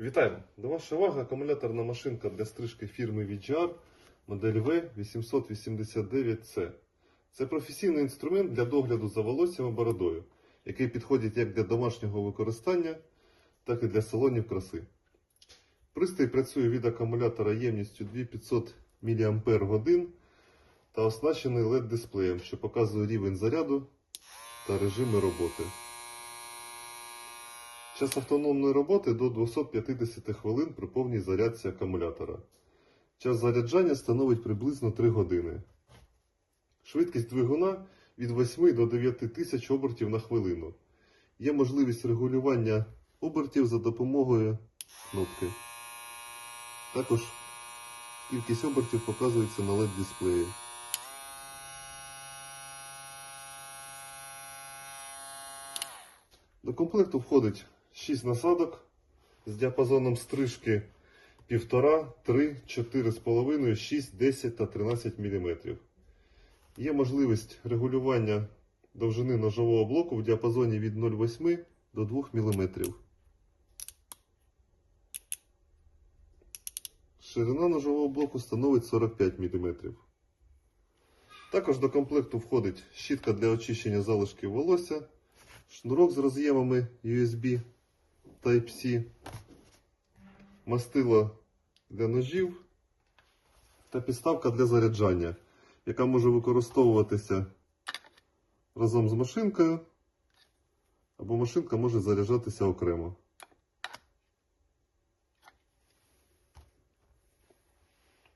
Вітаємо! До вашої уваги акумуляторна машинка для стрижки фірми VGR модель V889C. Це професійний інструмент для догляду за волоссям і бородою, який підходить як для домашнього використання, так і для салонів краси. Пристрій працює від акумулятора ємністю 2500 мАч та оснащений LED-дисплеєм, що показує рівень заряду та режими роботи. Час автономної роботи до 250 хвилин при повній зарядці акумулятора. Час заряджання становить приблизно 3 години. Швидкість двигуна від 8 до 9 тисяч обертів на хвилину. Є можливість регулювання обертів за допомогою кнопки. Також кількість обертів показується на LED-дисплеї. До комплекту входить 6 насадок з діапазоном стрижки 1,5, 3, 4,5, 6, 10 та 13 мм. Є можливість регулювання довжини ножового блоку в діапазоні від 0,8 до 2 мм. Ширина ножового блоку становить 45 мм. Також до комплекту входить щітка для очищення залишків волосся, шнурок з роз'ємами USB Type-C, мастило для ножів та підставка для заряджання, яка може використовуватися разом з машинкою, або машинка може заряджатися окремо.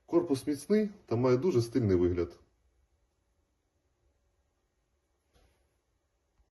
Корпус міцний та має дуже стильний вигляд.